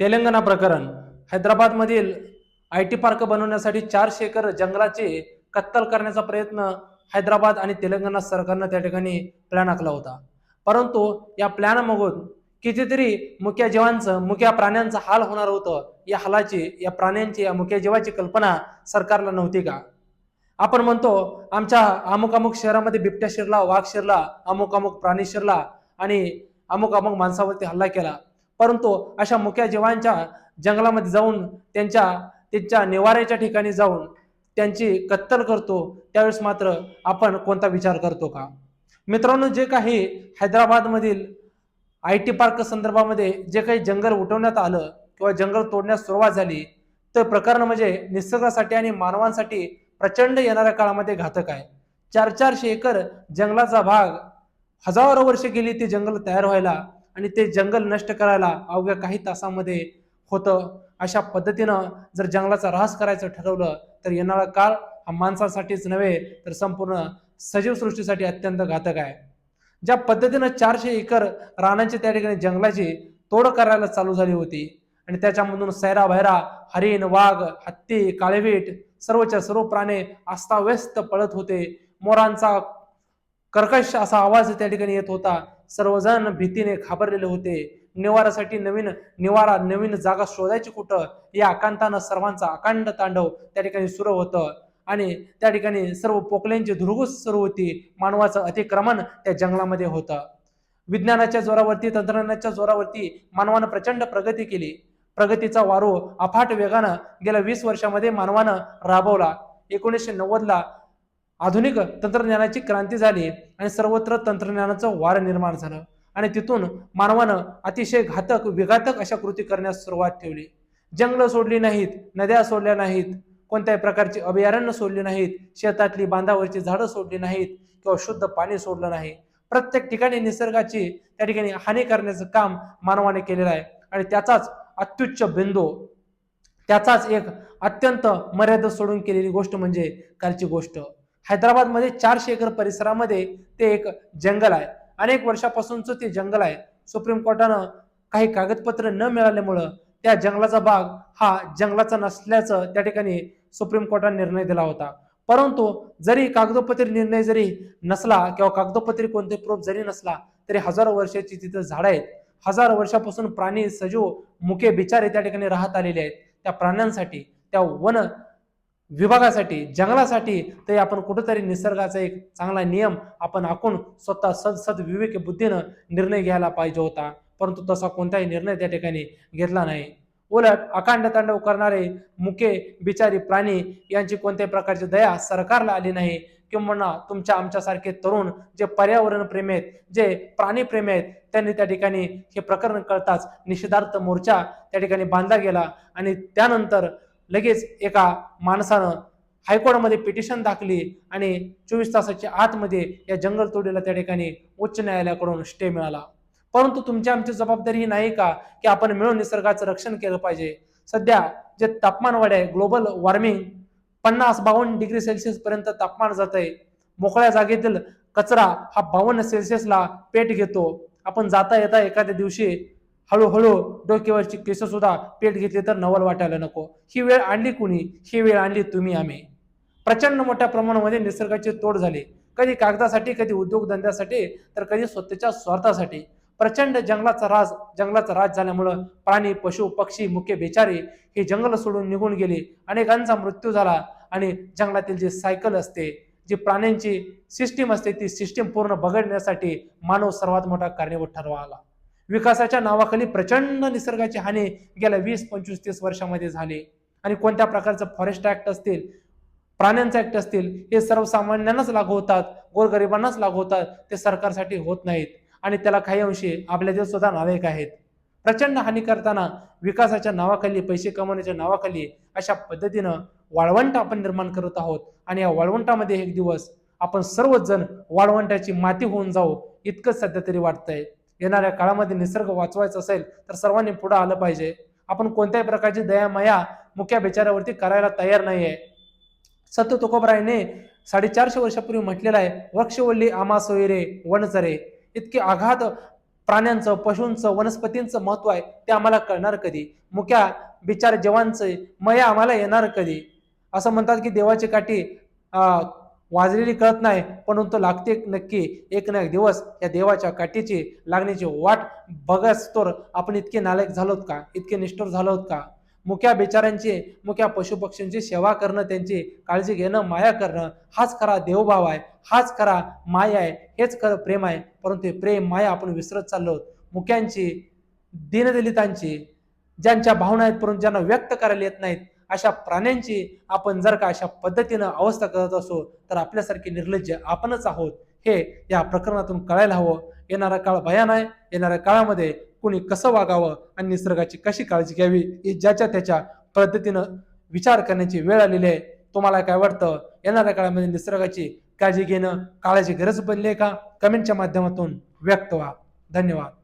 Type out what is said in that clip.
तेलंगणा प्रकरण. हैदराबादमधील I T park बनवण्यासाठी चारशे एकर जंगलाचे कत्तल करण्याचा प्रयत्न हैदराबाद आणि तेलंगणा सरकारनं त्या ठिकाणी प्लॅन आखला होता. परंतु या प्लॅनमधून कितीतरी मुक्या जीवांचं मुक्या प्राण्यांचं हाल होणार होतं या हालाची या प्राण्यांची या मुक्या जीवाची कल्पना सरकारला नव्हती का? आपण म्हणतो आमच्या अमुक अमुक शहरामध्ये बिबट्या शिरला वाघ शिरला अमुक अमुक प्राणी शिरला आणि अमुक अमुक माणसावरती हल्ला केला. परंतु अशा मुक्या जीवांच्या जंगलामध्ये जाऊन त्यांच्या त्यांच्या निवाऱ्याच्या ठिकाणी जाऊन त्यांची कत्तल करतो त्यावेळेस मात्र आपण कोणता विचार करतो का? मित्रांनो जे काही हैदराबादमधील आय टी पार्क संदर्भामध्ये जे काही जंगल उठवण्यात आलं किंवा जंगल तोडण्यास सुरुवात झाली तर प्रकरण म्हणजे निसर्गासाठी आणि मानवांसाठी प्रचंड येणाऱ्या काळामध्ये घातक आहे. चार चारशे एकर जंगलाचा भाग हजारो वर्ष गेली ते जंगल तयार व्हायला आणि ते जंगल नष्ट करायला अवघ्या काही तासामध्ये होतं. अशा पद्धतीनं जर जंगलाचा ऱ्हास करायचं ठरवलं तर येणारा काळ हा माणसासाठीच नव्हे तर संपूर्ण सजीव सृष्टीसाठी अत्यंत घातक आहे. ज्या पद्धतीनं चारशे एकर रानांची त्या ठिकाणी जंगलाची तोड करायला चालू झाली होती आणि त्याच्यामधून सैरा भैरा हरिण वाघ हत्ती काळवीट सर्वच्या सर्व प्राणी अस्ताव्यस्त पळत होते. मोरांचा कर्कश असा आवाज त्या ठिकाणी येत होता. सर्वजण भीतीने घाबरलेले होते. निवारासाठी नवीन निवारा नवीन जागा शोधायची कुठं? या आकांतानं सर्वांचा अकांड तांडव त्या ठिकाणी सुरू होतं. आणि त्या ठिकाणी सर्व पोकल्यांची धुरगुस सुरू होती. मानवाचं अतिक्रमण त्या जंगलामध्ये होतं. विज्ञानाच्या जोरावरती तंत्रज्ञानाच्या जोरावरती मानवानं प्रचंड प्रगती केली. प्रगतीचा वारू अफाट वेगानं गेल्या वीस वर्षामध्ये मानवानं राबवला. एकोणीसशे नव्वदला आधुनिक तंत्रज्ञानाची क्रांती झाली आणि सर्वत्र तंत्रज्ञानाचं वार निर्माण झालं. आणि तिथून मानवानं अतिशय घातक विघातक अशा कृती करण्यास सुरुवात ठेवली. जंगलं सोडली नाहीत नद्या सोडल्या नाहीत कोणत्याही प्रकारची अभयारण्य सोडली नाहीत शेतातली बांधावरची झाडं सोडली नाहीत किंवा शुद्ध पाणी सोडलं नाही. प्रत्येक ठिकाणी निसर्गाची त्या ठिकाणी हानी करण्याचं काम मानवाने केलेलं आहे. आणि त्याचाच अत्युच्च बिंदू त्याचाच एक अत्यंत मर्यादा सोडून केलेली गोष्ट म्हणजे कालची गोष्ट. हैदराबादमध्ये चारशे एकर परिसरामध्ये ते एक जंगल आहे. अनेक वर्षापासूनचं ते जंगल आहे. सुप्रीम कोर्टानं काही कागदपत्र न मिळाल्यामुळं त्या जंगलाचा भाग हा जंगलाचा नसल्याचं त्या ठिकाणी सुप्रीम कोर्टाने निर्णय दिला होता. परंतु जरी कागदोपत्री निर्णय जरी नसला किंवा कागदोपत्री कोणते प्रूफ जरी नसला तरी हजारो वर्षाची तिथं झाडं आहेत. हजारो वर्षापासून प्राणी सजीव मुके बिचारे त्या ठिकाणी राहत आलेले आहेत. त्या प्राण्यांसाठी त्या वन विभागासाठी जंगलासाठी तरी आपण कुठंतरी निसर्गाचा एक चांगला नियम आपण आखून स्वतः सद सद विवेक बुद्धीनं निर्णय घ्यायला पाहिजे होता. परंतु तसा कोणताही निर्णय त्या ठिकाणी घेतला नाही. उलट अकांड तांडव करणारे मुके बिचारी प्राणी यांची कोणत्याही प्रकारची दया सरकारला आली नाही. किंवा तुमच्या आमच्यासारखे तरुण जे पर्यावरण प्रेमी आहेत जे प्राणीप्रेमी आहेत त्यांनी त्या ठिकाणी हे प्रकरण कळताच निषेधार्थ मोर्चा त्या ठिकाणी बांधला गेला. आणि त्यानंतर लगेच एका माणसानं हायकोर्टामध्ये पिटिशन दाखली आणि चोवीस तासाच्या आतमध्ये या जंगल तोडीला त्या ठिकाणी उच्च न्यायालयाकडून स्टे मिळाला. परंतु तुमची आमची जबाबदारी ही नाही का की आपण मिळून निसर्गाचं रक्षण केलं पाहिजे? सध्या जे तापमान वाढ आहे ग्लोबल वॉर्मिंग पन्नास बावन्न डिग्री सेल्सिअस पर्यंत तापमान जात आहे. मोकळ्या जागेतील कचरा हा बावन्न सेल्सिअसला पेट घेतो. आपण जाता येता एखाद्या दिवशी हळूहळू डोक्यावरची केस सुद्धा पेट घेतली तर नवल वाटायला नको. ही वेळ आणली कुणी? ही वेळ आणली तुम्ही आम्ही. प्रचंड मोठ्या प्रमाणामध्ये निसर्गाची तोड झाली. कधी कागदासाठी कधी उद्योगधंद्यासाठी तर कधी स्वतःच्या स्वार्थासाठी. प्रचंड जंगलाचा राज जंगलाचा राज झाल्यामुळं प्राणी पशु पक्षी मुख्य बेचारे हे जंगल सोडून निघून गेले. अनेकांचा मृत्यू झाला आणि जंगलातील जी सायकल असते जी प्राण्यांची सिस्टीम असते ती सिस्टीम पूर्ण बघडण्यासाठी मानव सर्वात मोठा कारणीभूत ठरवा आला. विकासाच्या नावाखाली प्रचंड निसर्गाची हानी गेल्या वीस पंचवीस तीस वर्षामध्ये झाली. आणि कोणत्या प्रकारचं फॉरेस्ट ऍक्ट असतील प्राण्यांचे ऍक्ट असतील हे सर्वसामान्यांनाच लागू होतात गोरगरिबांनाच लागू होतात ते सरकारसाठी होत नाहीत. आणि त्याला काही अंशी आपल्या देश सुद्धा नालायक आहेत. प्रचंड हानी करताना विकासाच्या नावाखाली पैसे कमवण्याच्या नावाखाली अशा पद्धतीनं वाळवंट आपण निर्माण करत आहोत. आणि या वाळवंटामध्ये एक दिवस आपण सर्वच जण वाळवंटाची माती होऊन जाऊ इतकंच सध्या तरी वाटतंय. येणाऱ्या काळामध्ये निसर्ग वाचवायचा असेल तर सर्वांनी पुढे आलं पाहिजे. आपण कोणत्याही प्रकारची दयामया मुख्या बिचारावरती करायला तयार नाही आहे सत्य तुकोबरायने साडेचारशे वर्षापूर्वी म्हटलेलं आहे वृक्षवल्ली आमा सोयरे वनचरे इतके आघात प्राण्यांचं पशूंचं वनस्पतींचं महत्त्व आहे ते आम्हाला कळणार कधी? मुख्या बिचार जीवांचे मया आम्हाला येणार कधी? असं म्हणतात की देवाची काठी अं, वाजलेली कळत नाही परंतु लागते नक्की. एक ना एक दिवस या देवाच्या काठीची लागण्याची वाट बघस तर आपण इतके नालायक झालोत का? इतके निष्ठुर झालोत का? मुख्या बेचाऱ्यांची मुख्या पशुपक्ष्यांची सेवा करणं त्यांची काळजी घेणं माया करणं हाच खरा देवभाव आहे हाच खरा माया आहे हेच खरं प्रेम आहे. परंतु हे प्रेम माया आपण विसरत चाललो आहोत. दीनदलितांची ज्यांच्या भावना आहेत परंतु ज्यांना व्यक्त करायला येत नाहीत अशा प्राण्यांची आपण जर का अशा पद्धतीनं अवस्था करत असो तर आपल्यासारखे निर्लज्ज आपणच आहोत. हे या प्रकरणातून कळायला हवं. येणारा काळ भयान आहे. येणाऱ्या काळामध्ये कुणी कसं वागावं आणि निसर्गाची कशी काळजी घ्यावी ही ज्याच्या त्याच्या पद्धतीनं विचार करण्याची वेळ आलेली आहे. तुम्हाला काय वाटतं? येणाऱ्या काळामध्ये निसर्गाची काळजी घेणं काळाची गरज बनली आहे का? कमेंटच्या माध्यमातून व्यक्त व्हा. धन्यवाद.